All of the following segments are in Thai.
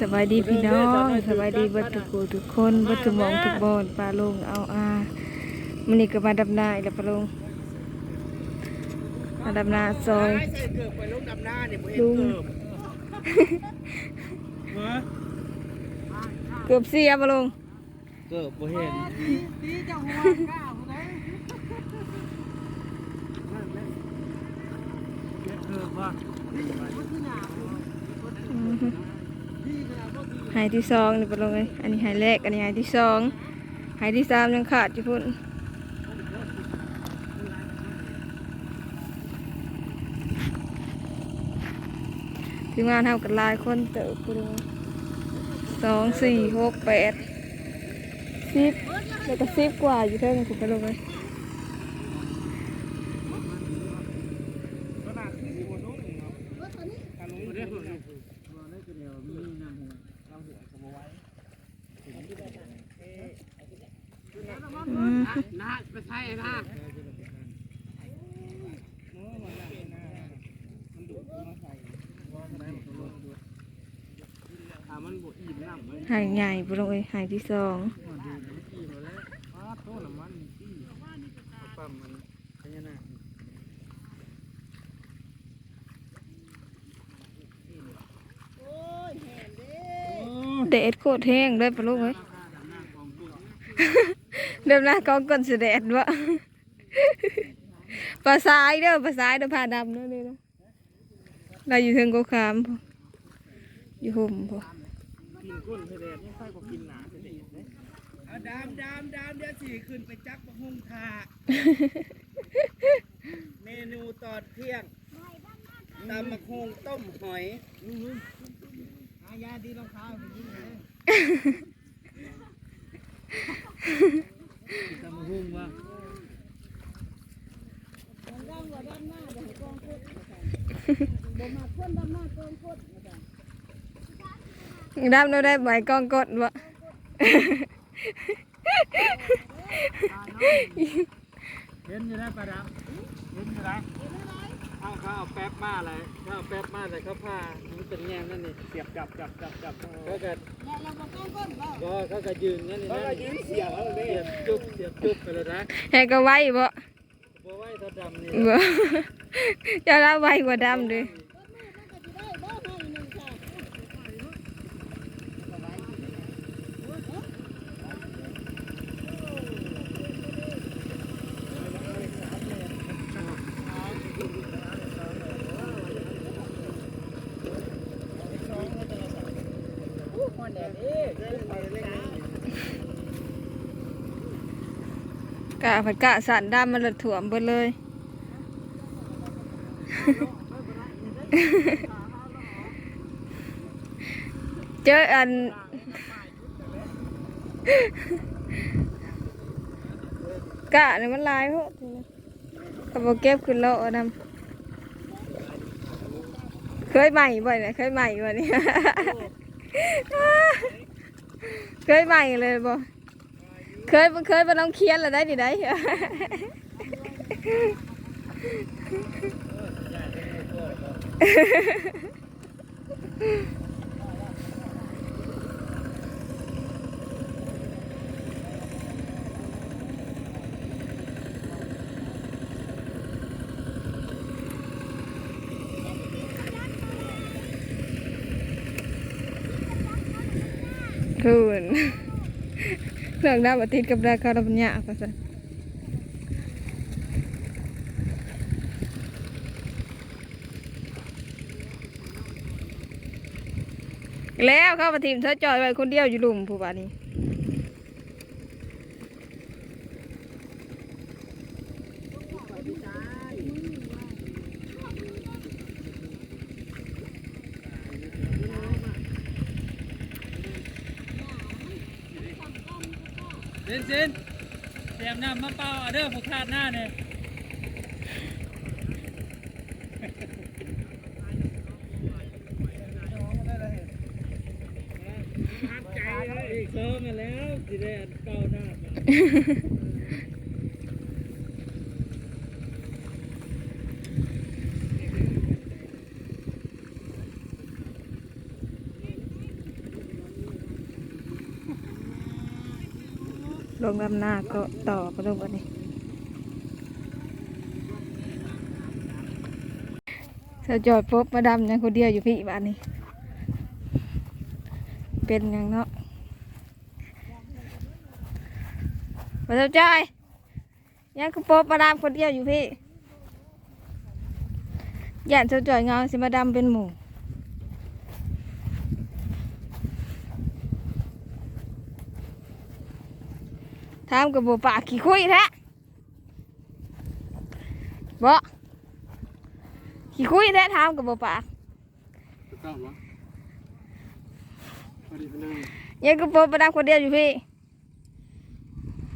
สบายดีพี่น้องสบายดีเบัดทุกผู้ทุกคนเบัดทุกหมองทุกบอนปลาลงเอาอามันนี่ก็มาดำนาอีกแล้วปลาลงมาดำนาซอยใส่เกือบไปลงดำหน้าเนี่ยผมเห็นลุงเกือบเกือบเสียปลาลงเกือบผมเหายที่สองนี่ปลาลงเลยอันนี้หายแรกอันนี้หายที่สองหายที่สามยังขาดอยู่พุ่นทีมงานเท่ากันลายคนเติบปลงสองสี่หกแปดสิบแล้วก็สิบกว่าอยู่เท่านั้นคุณปลงเลย อืม นะไปใช่นะถ้ามันบดอิ่มน้ำมันหายใหญ่ปลงเอ้ยหายที่สองอิ่มแล้วอ้าโต้น้ำมันที่ปั๊มมันพญานาคเดดโคตรแห้งเลยปลงเอ้ย เดิมหน้ากองก้นเสด็จวะปลาสายเด้อปลาสายเด้อผ่าดำเด้อนี่นะเราอยู่เทิงโกคามพออยู่ห่มพอกินก้นเสด็จยังค่อยกว่ากินหนาเสด็จเลยเอาดามดามดามเดี๋ยวสิขึ้นไปจักบะฮุงทาเมนูตอนเที่ยงตำมะฮงต้มหอยอายาดีรองเท้าไปยิงเลย ตำมะฮงวะดำเราได้ใบกองกดวะเห็นอยู่นะปลาดำเห็นอยู่นะเอาเขาเอาแป๊บมาเลยเขาเอาแป๊บมาเลยเขาผ้ามันเป็นแง่นั่นนี่เสียบจับจับจับจับเขาก็ก็เขาก็ยืนนั่นนี่เขาก็ยืนเสียบเขาเลย จุ๊บเสียบจุ๊บไปเลยนะแหกก็ไว้บ่บ่ไว้ถ้าดำนี่บ่จะรับไว้กว่าดำด้วย กะผัดกะสันดำมันละถ่วมเบิดเลย เจออัน กะเนี่ยมันลายพวกเขาบอกเก็บขึ้นโลกดำเคยใหม่บ่อยเนี่ยเคยใหม่บ่เนี่ยเคยใหม่เลยบ่ เคยเคยมาลองเคียนแล้วได้ดิได้คืน เรื่องดาวติดกับดาวคาร์บอนยากว่าซั่นแล้วเข้ามาทีมเธอจอยไว้คนเดียวอยู่ลุมผู้บาน นี้เซนเซนเตรียมน้ำมะเปล่าเอาเด้อผูกขาดหน้าเนี่ยใจเลยอีกเซิร์ฟมาแล้วสิได้อันเป้าหน้า มาลงดำหน้าก็ต่อก็ลงกันนี่เธอจอดปุ๊บมาดำยังคนเดียวอยู่พี่บ้านนี้ เป็นยังเนาะมาเจ้าจ้อยยังคือปุ๊บมาดำคนเดียวอยู่พี่ย่านเจ้าจ่อยเงาสิมาดำเป็นหมู่ ถามกับบัวปากขี้คุยแท้บ่ขี้คุยแท้ถามกับบัวปากถูกต้องปะพอดีเป็นนั่งยังก็ปุ๊บมาดำคนเดียวอยู่พี่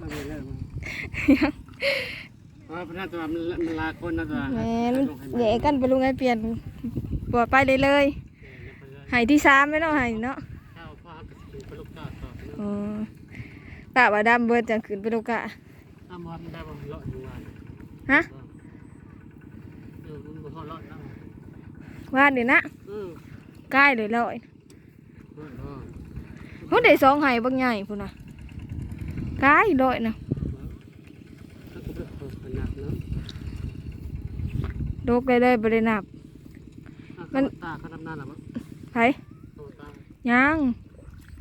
นั่งไปเรื่อยมาเพราะว่าพนักตัวมันมันลาคนนะตัวแหม่มันแย่กันไปลุงไงเปลี่ยนบัวไปเลยเลยเออไปเลยใหายที่สามไม่ต้องหายเนาะ ปลูกกาต่อเนาะอ๋อกะว่าดำเบิดจังขึ้นไปลูกกะอ้ามอนได้บ่เลาะอยู่ว่าฮะเออมันบ่ฮอดเลาะนะว่าเดี๋ยวนะเออใกล้เลยเลยเออเออเขาได้สองใหายบางใหญ่พุ่นน่ะใกล้เลยนะถ้าก็เป็นคนหนักเนาะโดกเลยเลยบรินับมันตาเขาดำหน้าหรอมั้งไผเขาตายัง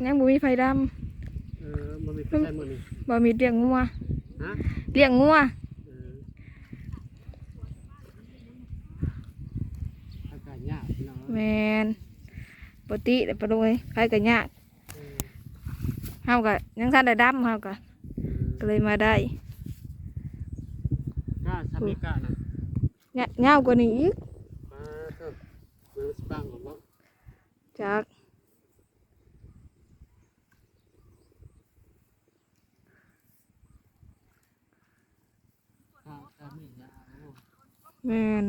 ยังบ่มีไฟดเออมั นมีไฟใช้มือนี่ำบ่มีเลี้ยงงัวฮะเลี้ยงงัวเอออากาศยากเนาะแมนปกติแต่ปลยใครก็ยากเออเฮาก็ยังทันได้ดำเฮาก็ก็เลยมาได้กล้าทำไม่กล้านะเนี่ยยาวกว่านี้อีกมาเถอะมันสปังหรอมั้งจากกล้าทำไม่ยากโอ้ แมน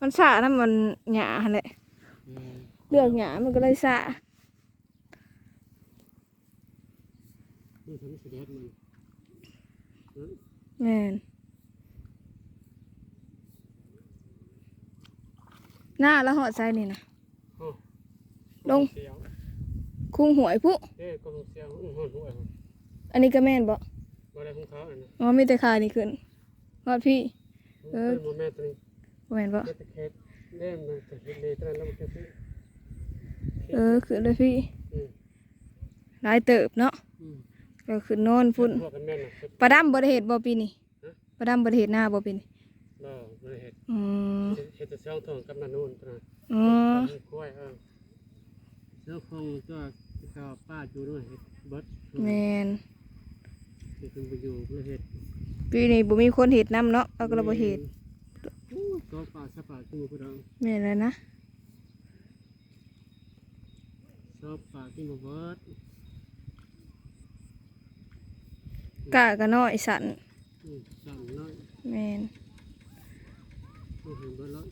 มันสะน้ำมันหยาหั่นแหละเออเลือกหยามันก็เลยสะนี่ทำให้เสด็จมันเออแมนหน้าแล้วหอดใจนี่นะโอ้ลงเสียวคุ้งหวยผู้เอ้ยกองเสียวอุ้งหัวหัวอันนี้ก็แม่นบ่บ่ได้ของเขาอันนั้นอ๋อมีแต่ขานี่ขึ้นหอดพี่ เออเป็นโมเมนต์ตัวนี้บ่ แม่นบ่เฮ็ดแต่เคสเล่มมันจะเฮ็ดเลยตอนนั้นแล้วมันจะซื้อเออขึ้นเลยพี่อืมหลายเติบเนาะอืมก็ขึ้นโนอนพุ่นพวกกันแม่นน่ะสุดปลาดำบ่ได้เฮ็ดบ่ปีนี้ฮะปลาดำบ่ได้เฮ็ดหน้าบ่ปีนี้บ่บ่ได้เฮ็ดอืมเฮ็ดแต่ช่องทองกับนานู่นตัวนั้นอ๋อกล้วยเออแล้วคงก็ก็ป้าอยู่ด้วยเฮ็ดเบิดแม่นที่คุณไปอยู่เพื่อเฮ็ดปีนี้บ่มีคนเฮ็ดนํเนาะเอาก็เลยบ่เฮ็ดอู้ ก็ป่าสะป่าขึ้นมาพุ่นเอาแม่นแล้วนะชอบป่าขึ้นมาเบิดกะก็น้อยสั่นอืมสั่งน้อยแม่นบ่เห็นเบิดแล้ว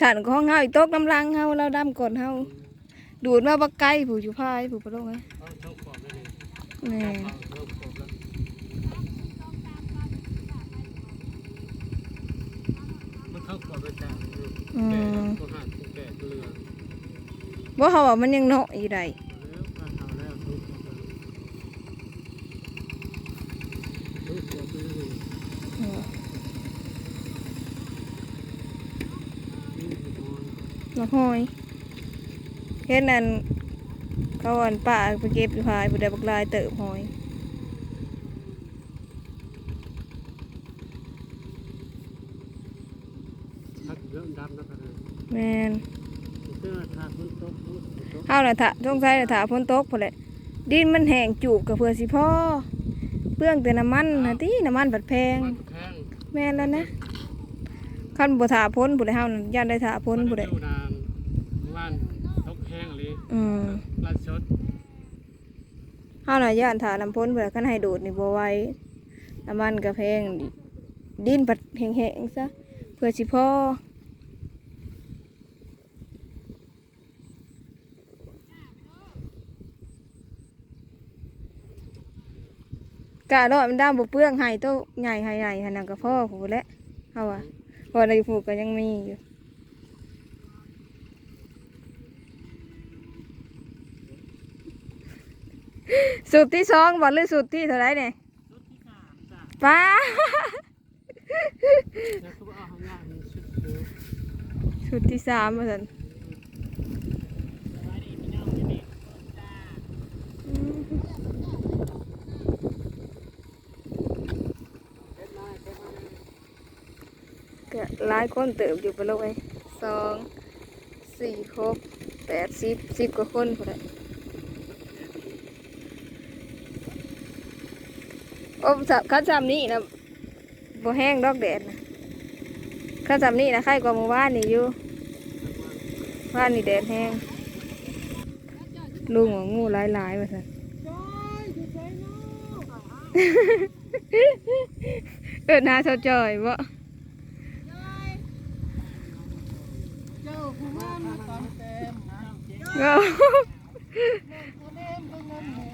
สั่นก็ห้องเฮาอีกตกน้ำลังเฮาเราดำก่อนเฮาดูดมาบักไก่ผู้อยู่พายผู้บ่ลงไงเอาช่องขอบได้เลยแม่น เอาช่องขอบแล้วมัน เข้าขอบไปจ้าอืแก่มก็หักแก่เกลือบ่เฮาว่ามันยังน้อยอยู่ได้แล้วข้าเท้าแล้วทุกข์ทุกข์ไปเลยอืมนี่คือโอนมาห้อยเฮ็ดนั่นเขาอันป้าไปเก็บอยู่พายผู้ใดบักลายเติบหอย ทักเริ่มดำ แล้วกันเลยแม่นเสื้อทาพื้นโต๊ะพื้นโต๊ะเฮาน่ะถ้าสงสัยน่ะถ้าฝนตกพุ่นแหละดินมันแห้งจูบก็เพื่อสิพอเปลืองแต่น้ำมันน่ะติน้ำมันบัดแพงมันแพง แม่นแล้วนะคันบ่ถาพ้นผู้ใดเฮานั่นย่านได้ถาพ้นผู้ใดอยู่นานว่านตกแห้งเลยอืมลาดชดเฮาน่ะย่านถาน้ำพ้นผู้ใดคันให้ดูดนี่บ่ไหวน้ำมันก็แพงดินบัดแห้งๆซะเพื่อสิพอ กะดอกมันดำบ่เปลืองให้โตใหญ่ให้ใหญ่หั่นน่ะก็พอผู้แหละเฮาว่าพอได้ผูกก็ยังมีอยู่สูตรที่สองบอกหรือสูตรที่เท่าไหรเนี่ยชุดที่สามจ้ะป้าแล้วก็เอาข้างล่างนี่ชุดเดิมสูตรที่สามมาสัน สบายดีพี่น้องพี่นี่จ้าเฮ็ดมาเฮ็ดมา ก็ หลายคนเติบอยู่ไปเลยสองสี่หกแปดสิบสิบกว่าคนพอได้โอ้สับข้าจำนี่นะบ่แห้งดอกแดดนะข้าจำนี่นะใครกว่าเมื่อวานนี่อยู่ว่านนี่แดดแห้งลุงว่างูหลายหลายๆมาสันเอิดหาเท่าจอยบ่ เจ้าผู้งามมาตามเต็มนะ เงาเต็มตัวเงินหมู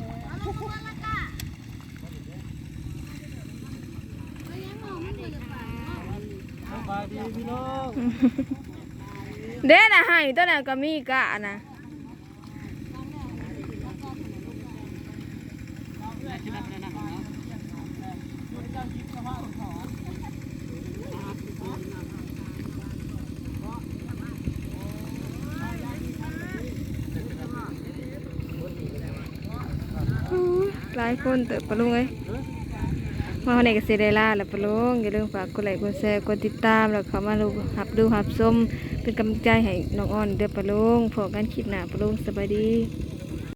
สบายดีพี่น้องเด้น่ะให้ตัวนั้นก็มีกะนะ หลายคนเติบปะลุงเอ้ยมาวันนี้ก็เสิได้ลาแล้วปะลุงอย่าลืมฝากกดไลค์กดแชร์กดติดตามแล้วเข้ามาดูหับดูหับชมเป็นกำลังใจให้น้องอ้อนเด้อปะลุงพอกันคลิปหน้าปะลุงสบายดี